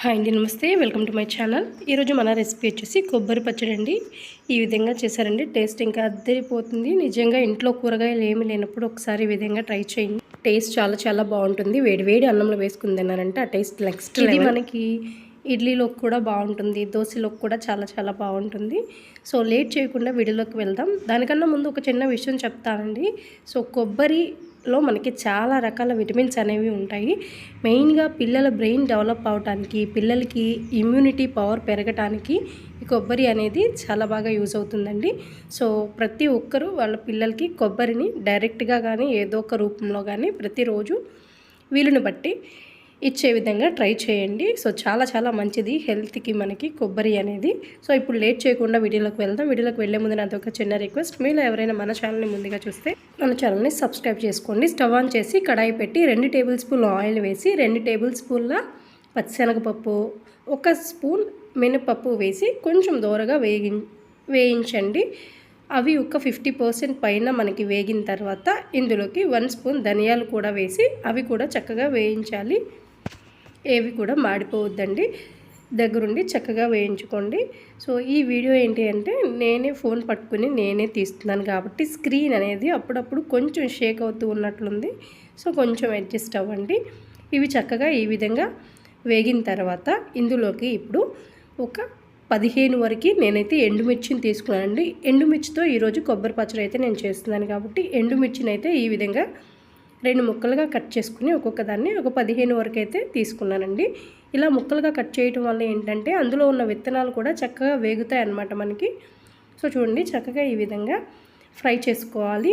Hi అండి నమస్తే. Welcome to my channel. ఈరోజు మన రెసిపీ వచ్చేసి కొబ్బరి పచ్చడి అండి. ఈ విధంగా చేశారండి. టేస్ట్ ఇంకా అద్దరిపోతుంది. నిజంగా ఇంట్లో కూరగాయలు ఏమి లేనప్పుడు ఒకసారి ఈ విధంగా ట్రై చేయండి. టేస్ట్ చాలా చాలా బాగుంటుంది. వేడి వేడి అన్నంలో వేసుకుని తిన్నారంటే ఆ టేస్ట్ నెక్స్ట్ ఇది మనకి ఇడ్లీలోకి కూడా బాగుంటుంది. దోశలోకి కూడా చాలా చాలా బాగుంటుంది. సో లేట్ చేయకుండా వీడియోలోకి వెళ్దాం. దానికన్నా ముందు ఒక చిన్న విషయం చెప్తానండి. సో లో మనకి చాలా రకాల విటమిన్స్ అనేవి ఉంటాయి. మెయిన్గా పిల్లల బ్రెయిన్ డెవలప్ అవడానికి పిల్లలకి ఇమ్యూనిటీ పవర్ పెరగటానికి ఈ కొబ్బరి అనేది చాలా బాగా యూజ్ అవుతుందండి. సో ప్రతి ఒక్కరూ వాళ్ళ పిల్లలకి కొబ్బరిని డైరెక్ట్గా కానీ ఏదో ఒక రూపంలో కానీ ప్రతిరోజు వీలుని బట్టి ఇచ్చే విధంగా ట్రై చేయండి. సో చాలా చాలా మంచిది. హెల్త్కి మనకి కొబ్బరి అనేది. సో ఇప్పుడు లేట్ చేయకుండా వీడియోలోకి వెళ్దాం. వీడియోలోకి వెళ్ళే ముందు నాతో ఒక చిన్న రిక్వెస్ట్. మీలో ఎవరైనా మన ఛానల్ని ముందుగా చూస్తే మన ఛానల్ని సబ్స్క్రైబ్ చేసుకోండి. స్టవ్ ఆన్ చేసి కడాయి పెట్టి రెండు టేబుల్ స్పూన్ ఆయిల్ వేసి రెండు టేబుల్ స్పూన్ల పచ్చిశనగపప్పు ఒక స్పూన్ మినపప్పు వేసి కొంచెం దూరగా వేగి వేయించండి. అవి ఒక ఫిఫ్టీ పర్సెంట్ పైన మనకి వేగిన తర్వాత ఇందులోకి వన్ స్పూన్ ధనియాలు కూడా వేసి అవి కూడా చక్కగా వేయించాలి. ఏవి కూడా మాడిపోవద్దండి. దగ్గరుండి చక్కగా వేయించుకోండి. సో ఈ వీడియో ఏంటి అంటే నేనే ఫోన్ పట్టుకుని నేనే తీస్తున్నాను కాబట్టి స్క్రీన్ అనేది అప్పుడప్పుడు కొంచెం షేక్ అవుతూ ఉన్నట్లుంది. సో కొంచెం అడ్జస్ట్ అవ్వండి. ఇవి చక్కగా ఈ విధంగా వేగిన తర్వాత ఇందులోకి ఇప్పుడు ఒక పదిహేను వరకు నేనైతే ఎండుమిర్చిని తీసుకున్నానండి. ఎండుమిర్చితో ఈరోజు కొబ్బరి పచ్చడి అయితే నేను చేస్తున్నాను కాబట్టి ఎండుమిర్చిని అయితే ఈ విధంగా రెండు ముక్కలుగా కట్ చేసుకుని ఒక్కొక్క దాన్ని ఒక పదిహేను వరకు అయితే తీసుకున్నానండి. ఇలా ముక్కలుగా కట్ చేయటం వల్ల ఏంటంటే అందులో ఉన్న విత్తనాలు కూడా చక్కగా వేగుతాయి అన్నమాట మనకి. సో చూడండి చక్కగా ఈ విధంగా ఫ్రై చేసుకోవాలి.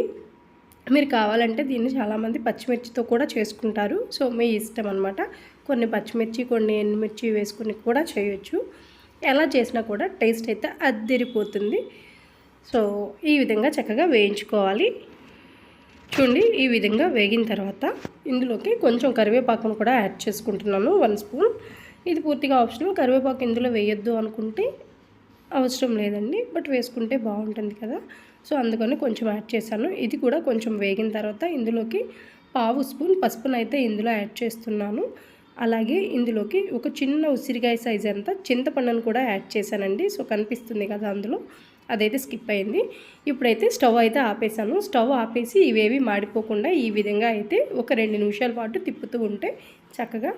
మీరు కావాలంటే దీన్ని చాలామంది పచ్చిమిర్చితో కూడా చేసుకుంటారు. సో మీ ఇష్టం అనమాట కొన్ని పచ్చిమిర్చి కొన్ని ఎండుమిర్చి వేసుకుని కూడా చేయొచ్చు. ఎలా చేసినా కూడా టేస్ట్ అయితే అద్దెరిపోతుంది సో ఈ విధంగా చక్కగా వేయించుకోవాలి. చూడండి ఈ విధంగా వేగిన తర్వాత ఇందులోకి కొంచెం కరివేపాకును కూడా యాడ్ చేసుకుంటున్నాను వన్ స్పూన్. ఇది పూర్తిగా ఆప్షనల్ కరివేపాకు ఇందులో వేయొద్దు అనుకుంటే అవసరం లేదండి బట్ వేసుకుంటే బాగుంటుంది కదా. సో అందుకని కొంచెం యాడ్ చేశాను. ఇది కూడా కొంచెం వేగిన తర్వాత ఇందులోకి పావు స్పూన్ పసుపును అయితే ఇందులో యాడ్ చేస్తున్నాను. అలాగే ఇందులోకి ఒక చిన్న ఉసిరికాయ సైజ్ అంతా చింతపండును కూడా యాడ్ చేశానండి. సో కనిపిస్తుంది కదా అందులో. అదైతే స్కిప్ అయింది. ఇప్పుడైతే స్టవ్ అయితే ఆపేసాను. స్టవ్ ఆపేసి ఇవేవి మాడిపోకుండా ఈ విధంగా అయితే ఒక రెండు నిమిషాల పాటు తిప్పుతూ ఉంటే చక్కగా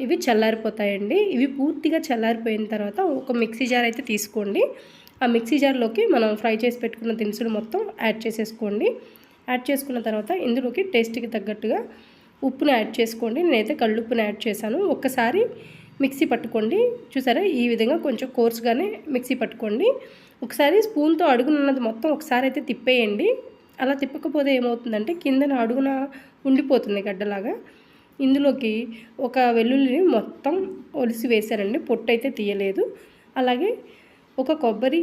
ఇవి చల్లారిపోతాయండి. ఇవి పూర్తిగా చల్లారిపోయిన తర్వాత ఒక మిక్సీ జార్ అయితే తీసుకోండి. ఆ మిక్సీ జార్లోకి మనం ఫ్రై చేసి పెట్టుకున్న దినుసులు మొత్తం యాడ్ చేసేసుకోండి. యాడ్ చేసుకున్న తర్వాత ఇందులోకి టేస్ట్కి తగ్గట్టుగా ఉప్పును యాడ్ చేసుకోండి. నేనైతే కళ్ళుప్పును యాడ్ చేశాను. ఒక్కసారి మిక్సీ పట్టుకోండి. చూసారా? ఈ విధంగా కొంచెం కోర్స్గానే మిక్సీ పట్టుకోండి. ఒకసారి స్పూన్తో అడుగునున్నది మొత్తం ఒకసారి అయితే తిప్పేయండి. అలా తిప్పకపోతే ఏమవుతుందంటే కిందన అడుగున ఉండిపోతుంది గడ్డలాగా. ఇందులోకి ఒక వెల్లుల్లిని మొత్తం ఒలిసి వేశారండి పొట్టు అయితే తీయలేదు. అలాగే ఒక కొబ్బరి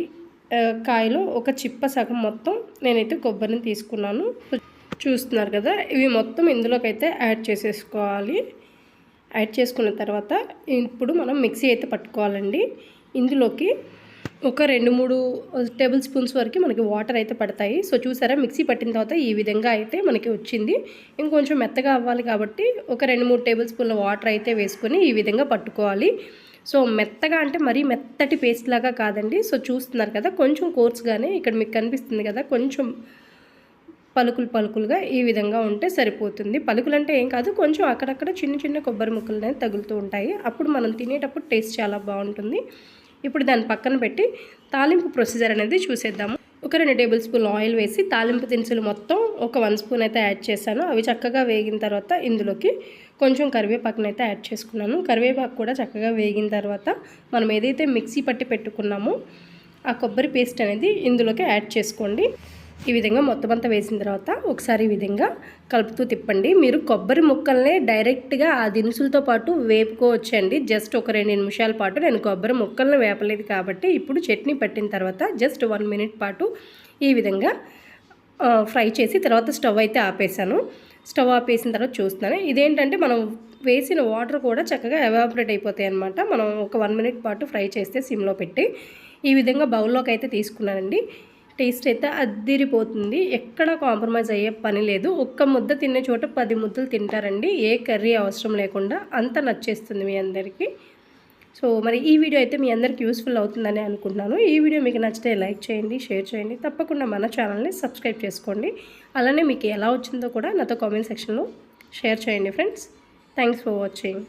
కాయలో ఒక చిప్ప సగం మొత్తం నేనైతే కొబ్బరిని తీసుకున్నాను. చూస్తున్నారు కదా ఇవి మొత్తం ఇందులోకి అయితే యాడ్ చేసేసుకోవాలి. యాడ్ చేసుకున్న తర్వాత ఇప్పుడు మనం మిక్సీ అయితే పట్టుకోవాలండి. ఇందులోకి ఒక రెండు మూడు టేబుల్ స్పూన్స్ వరకు మనకి వాటర్ అయితే పడతాయి. సో చూసారా మిక్సీ పట్టిన తర్వాత ఈ విధంగా అయితే మనకి వచ్చింది. ఇంకొంచెం మెత్తగా అవ్వాలి కాబట్టి ఒక రెండు మూడు టేబుల్ స్పూన్ల వాటర్ అయితే వేసుకొని ఈ విధంగా పట్టుకోవాలి. సో మెత్తగా అంటే మరీ మెత్తటి పేస్ట్ లాగా కాదండి. సో చూస్తున్నారు కదా కొంచెం కోర్స్గానే ఇక్కడ మీకు కనిపిస్తుంది కదా కొంచెం పలుకులు పలుకులుగా ఈ విధంగా ఉంటే సరిపోతుంది. పలుకులు అంటే ఏం కాదు కొంచెం అక్కడక్కడ చిన్న చిన్న కొబ్బరి ముక్కలు అనేది తగులుతూ ఉంటాయి. అప్పుడు మనం తినేటప్పుడు టేస్ట్ చాలా బాగుంటుంది. ఇప్పుడు దాని పక్కన పెట్టి తాలింపు ప్రొసీజర్ అనేది చూసేద్దాము. ఒక రెండు టేబుల్ స్పూన్ ఆయిల్ వేసి తాలింపు దినుసులు మొత్తం ఒక వన్ స్పూన్ అయితే యాడ్ చేశాను. అవి చక్కగా వేగిన తర్వాత ఇందులోకి కొంచెం కరివేపాకును అయితే యాడ్ చేసుకున్నాను. కరివేపాకు కూడా చక్కగా వేగిన తర్వాత మనం ఏదైతే మిక్సీ పట్టి పెట్టుకున్నామో ఆ కొబ్బరి పేస్ట్ అనేది ఇందులోకి యాడ్ చేసుకోండి. ఈ విధంగా మొత్తం అంతా వేసిన తర్వాత ఒకసారి ఈ విధంగా కలుపుతూ తిప్పండి. మీరు కొబ్బరి ముక్కల్నే డైరెక్ట్గా ఆ దినుసులతో పాటు వేపుకోవచ్చండి. జస్ట్ ఒక రెండు నిమిషాల పాటు నేను కొబ్బరి ముక్కల్ని వేపలేదు కాబట్టి ఇప్పుడు చట్నీ పట్టిన తర్వాత జస్ట్ వన్ మినిట్ పాటు ఈ విధంగా ఫ్రై చేసి తర్వాత స్టవ్ అయితే ఆపేసాను స్టవ్ ఆపేసిన తర్వాత చూస్తున్నాను. ఇదేంటంటే మనం వేసిన వాటర్ కూడా చక్కగా ఎవాపరేట్ అయిపోతాయి అనమాట మనం ఒక వన్ మినిట్ పాటు ఫ్రై చేస్తే సిమ్లో పెట్టి ఈ విధంగా బౌల్లోకి అయితే తీసుకున్నానండి. టేస్ట్ అయితే అద్దిరిపోతుంది ఎక్కడ కాంప్రమైజ్ అయ్యే పని లేదు. ఒక్క ముద్ద తినే చోట పది ముద్దలు తింటారండి. ఏ కర్రీ అవసరం లేకుండా అంత నచ్చేస్తుంది మీ అందరికీ. సో మరి ఈ వీడియో అయితే మీ అందరికి యూస్ఫుల్ అవుతుందని అనుకుంటున్నాను. ఈ వీడియో మీకు నచ్చితే లైక్ చేయండి షేర్ చేయండి. తప్పకుండా మన ఛానల్ని సబ్స్క్రైబ్ చేసుకోండి. అలానే మీకు ఎలా వచ్చిందో కూడా నాతో కామెంట్ సెక్షన్లో షేర్ చేయండి ఫ్రెండ్స్. Thanks for watching.